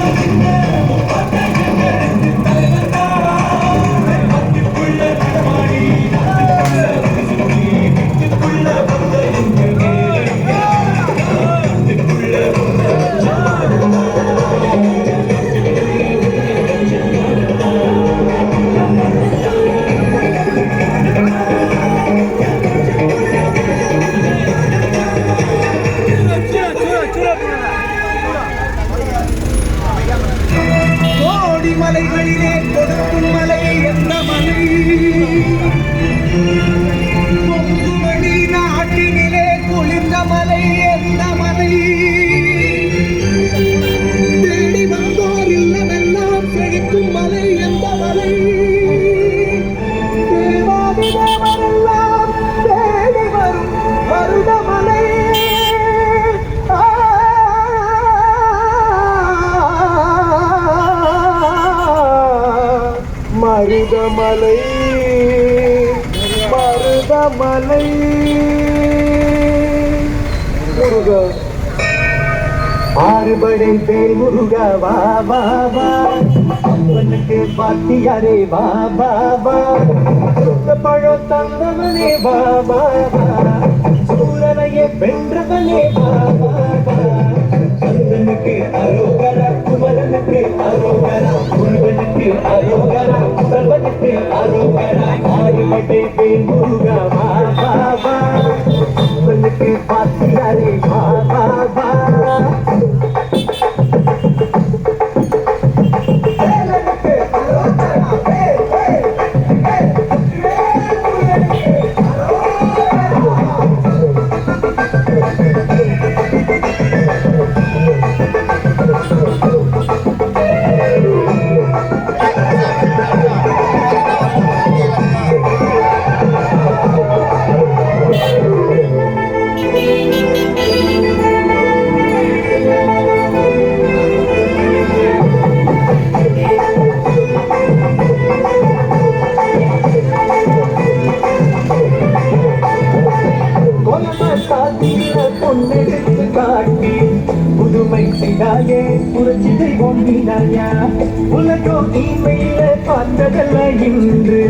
Música Marudhamalai Marudhamalai. முருகா. ஆறுபடை பேர் முருகா வா வா வா. அவனுக்கு பாத்தியாரே வா வா வா. சொந்த பழம் தந்தவனே வா வா வா. சூரனையே வென்றவனே வா வா. ஆறுபடை முருகா வா வா வா பாத்தியாரே வா பொன்னெடுத்து காட்டி புதுமை செய்தாயே புரட்சி செய்வோம் நீதாயா உலகம் நீமையில பார்த்ததல்ல இன்று.